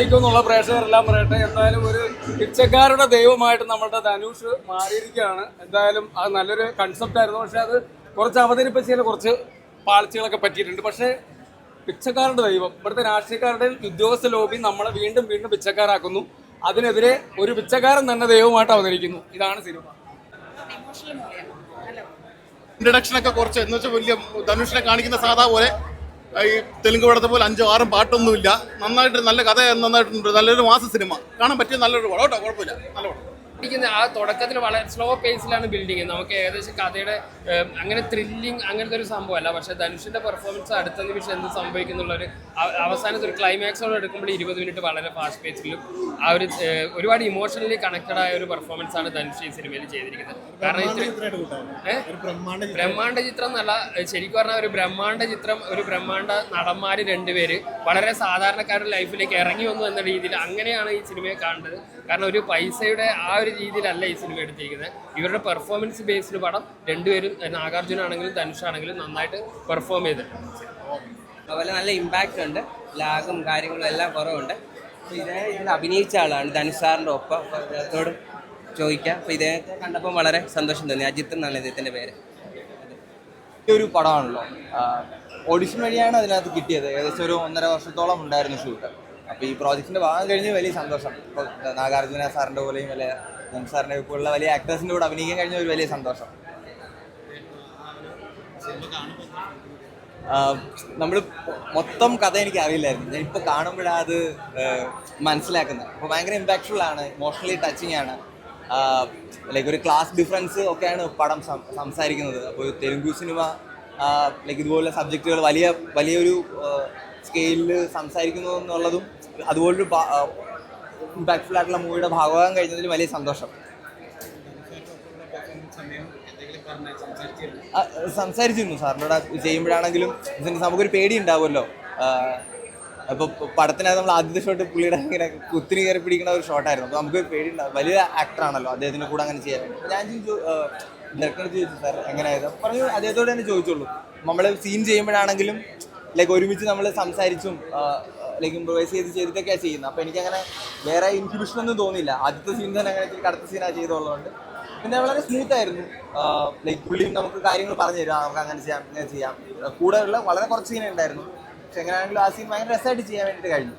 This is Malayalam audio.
എന്നുള്ള പ്രേക്ഷകരെല്ലാം പറയട്ടെ. എന്തായാലും ഒരു പിച്ചക്കാരുടെ ദൈവമായിട്ട് നമ്മുടെ ധനുഷ് മാറിയിരിക്കുകയാണ്. എന്തായാലും അത് നല്ലൊരു കൺസെപ്റ്റ് ആയിരുന്നു. പക്ഷെ അത് കുറച്ച് അവതരിപ്പിച്ചതിൽ കുറച്ച് പാളിച്ചകളൊക്കെ പറ്റിയിട്ടുണ്ട്. പക്ഷേ പിച്ചക്കാരുടെ ദൈവം ഇവിടുത്തെ രാഷ്ട്രീയക്കാരുടെ ഉദ്യോഗസ്ഥ ലോബി നമ്മളെ വീണ്ടും വീണ്ടും പിച്ചക്കാരാക്കുന്നു. അതിനെതിരെ ഒരു പിച്ചക്കാരൻ തന്നെ ദൈവമായിട്ട് അവതരിക്കുന്നു. ഇതാണ് സിനിമ. ഇൻട്രഡക്ഷൻ ഒക്കെ കുറച്ച്. എന്ന് വെച്ചാൽ വലിയ ധനുഷിനെ കാണിക്കുന്ന സാധാ പോലെ ഈ തെലുങ്ക് പടത്തെ പോലെ അഞ്ചോ ആറും പാട്ടൊന്നുമില്ല. നന്നായിട്ട് നല്ല കഥ നന്നായിട്ടുണ്ട്. നല്ലൊരു മാസ സിനിമ. കാണാൻ പറ്റിയ നല്ലൊരു പടം കേട്ടോ കുഴപ്പമില്ല. നല്ല പടം. ആ തുടക്കത്തിൽ വളരെ സ്ലോ പേസിലാണ് ബിൽഡിങ് നമുക്ക് ഏകദേശം കഥയുടെ അങ്ങനെ ത്രില്ലിങ് അങ്ങനത്തെ ഒരു സംഭവമല്ല. പക്ഷേ ധനുഷിന്റെ പെർഫോമൻസ് അടുത്ത നിമിഷം എന്ത് സംഭവിക്കുന്നുള്ള ഒരു അവ- അവസാനത്തെ ഒരു ക്ലൈമാക്സോട് എടുക്കുമ്പോൾ ഇരുപത് മിനിറ്റ് വളരെ ഫാസ്റ്റ് പേസിലും ആ ഒരു ഒരുപാട് ഇമോഷണലി കണക്റ്റഡ് ആയ ഒരു പെർഫോമൻസ് ആണ് ധനുഷ് ഈ സിനിമയിൽ ചെയ്തിരിക്കുന്നത്. കാരണം? ബ്രഹ്മാണ്ഡ ചിത്രം എന്നല്ല ശരിക്കും പറഞ്ഞാൽ ഒരു ബ്രഹ്മാണ്ഡ ചിത്രം ഒരു ബ്രഹ്മാണ്ഡ നടന്മാർ രണ്ടുപേര് വളരെ സാധാരണക്കാരുടെ ലൈഫിലേക്ക് ഇറങ്ങി വന്നു എന്ന രീതിയിൽ അങ്ങനെയാണ് ഈ സിനിമയെ കാണേണ്ടത് കാരണം ഒരു പൈസയുടെ ആ ഒരു രീതിയിലല്ല ഈ സിനിമ എടുത്തിരിക്കുന്നത്. ഇവരുടെ പെർഫോമൻസ് ബേസ്ഡ് പടം രണ്ടുപേരും നാഗാർജുന ആണെങ്കിലും ധനുഷ് ആണെങ്കിലും നന്നായിട്ട് പെർഫോം ചെയ്തിട്ടുണ്ട്. അതുപോലെ നല്ല ഇമ്പാക്റ്റ് ഉണ്ട്. ലാഗും കാര്യങ്ങളും എല്ലാം കുറവുണ്ട്. അപ്പോൾ ഇതേ ഇതിൽ അഭിനയിച്ച ആളാണ് ധനുഷ് സാറിന്റെ ഒപ്പം. അപ്പോൾ അദ്ദേഹത്തോടും ചോദിക്കാം. അപ്പോൾ ഇദ്ദേഹത്തെ കണ്ടപ്പോൾ വളരെ സന്തോഷം തോന്നി. അജിത്ത് എന്നാണ് ഇദ്ദേഹത്തിന്റെ പേര്. ഒരു പടമാണല്ലോ. ഓഡിഷൻ വഴിയാണ് അതിനകത്ത് കിട്ടിയത്. ഏകദേശം ഒരു ഒന്നര വർഷത്തോളം ഉണ്ടായിരുന്നു ഷൂട്ട് അപ്പോൾ ഈ പ്രോജക്റ്റിന്റെ ഭാഗം കഴിഞ്ഞ് വലിയ സന്തോഷം. ഇപ്പോൾ നാഗാർജുന സാറിന്റെ പോലെയും വലിയ ധൻ സാറിനെ പോലുള്ള വലിയ ആക്ടേഴ്സിന്റെ കൂടെ അഭിനയിക്കാൻ കഴിഞ്ഞ ഒരു വലിയ സന്തോഷം. നമ്മൾ മൊത്തം കഥ എനിക്ക് അറിയില്ലായിരുന്നു ഞാൻ ഇപ്പോൾ കാണുമ്പോഴാണ് അത് മനസ്സിലാക്കുന്നത്. അപ്പോൾ ഭയങ്കര ഇമ്പാക്ട്ഫുൾ ആണ് ഇമോഷണലി ടച്ചിങ് ആണ്. ലൈക്ക് ഒരു ക്ലാസ് ഡിഫറൻസ് ഒക്കെയാണ് പടം സംസാരിക്കുന്നത്. അപ്പോൾ തെലുങ്കു സിനിമ ലൈക്ക് ഇതുപോലെ സബ്ജക്റ്റുകൾ വലിയ വലിയൊരു സ്കെയിലിൽ സംസാരിക്കുന്നു എന്നുള്ളതും അതുപോലൊരു ഇമ്പാക്ട്ഫുൾ മൂവിയുടെ ഭാഗമാകാൻ കഴിഞ്ഞതിൽ വലിയ സന്തോഷം. സംസാരിച്ചിരുന്നു സാറിനോട്. ചെയ്യുമ്പോഴാണെങ്കിലും നമുക്കൊരു പേടി ഉണ്ടാവുമല്ലോ അപ്പോൾ പടത്തിനകത്ത് നമ്മൾ ആദ്യത്തെ ഷോട്ട് പുള്ളിയുടെ ഇങ്ങനെ കുത്തിരി കയറി പിടിക്കുന്ന ഒരു ഷോട്ടായിരുന്നു അപ്പോൾ നമുക്ക് പേടി ഉണ്ടാവും വലിയ ആക്ടറാണല്ലോ അദ്ദേഹത്തിന്റെ കൂടെ അങ്ങനെ ചെയ്യാൻ ഞാൻ ചോദിച്ചു ഡയറക്ടറോട് ചോദിച്ചു സാർ എങ്ങനെയായത് അപ്പോൾ പറഞ്ഞു അദ്ദേഹത്തോട് തന്നെ ചോദിച്ചുള്ളൂ നമ്മൾ സീൻ ചെയ്യുമ്പോഴാണെങ്കിലും ലൈക്ക് ഒരുമിച്ച് നമ്മൾ സംസാരിച്ചും ലൈക്ക് ഇമ്പ്രവൈസ് ചെയ്ത് ചെയ്തിട്ടൊക്കെയാണ് ചെയ്യുന്നത്. അപ്പോൾ എനിക്കങ്ങനെ വേറെ ഇൻഹിബിഷൻ ഒന്നും തോന്നിയില്ല. ആദ്യത്തെ സീൻ തന്നെ അങ്ങനെ ഇച്ചിരി കടുത്ത സീനാണ് ചെയ്തുള്ളതുകൊണ്ട്. പിന്നെ വളരെ സ്മൂത്ത് ആയിരുന്നു. ലൈക്ക് പുള്ളിയും നമുക്ക് കാര്യങ്ങൾ പറഞ്ഞു തരും. നമുക്ക് അങ്ങനെ ചെയ്യാം ഇങ്ങനെ ചെയ്യാം. കൂടെ ഉള്ള വളരെ കുറച്ച് സീനേ ഉണ്ടായിരുന്നു. പക്ഷെ എങ്ങനെയാണെങ്കിലും ആ സീൻ ഭയങ്കര രസമായിട്ട് ചെയ്യാൻ വേണ്ടിയിട്ട് കഴിഞ്ഞു.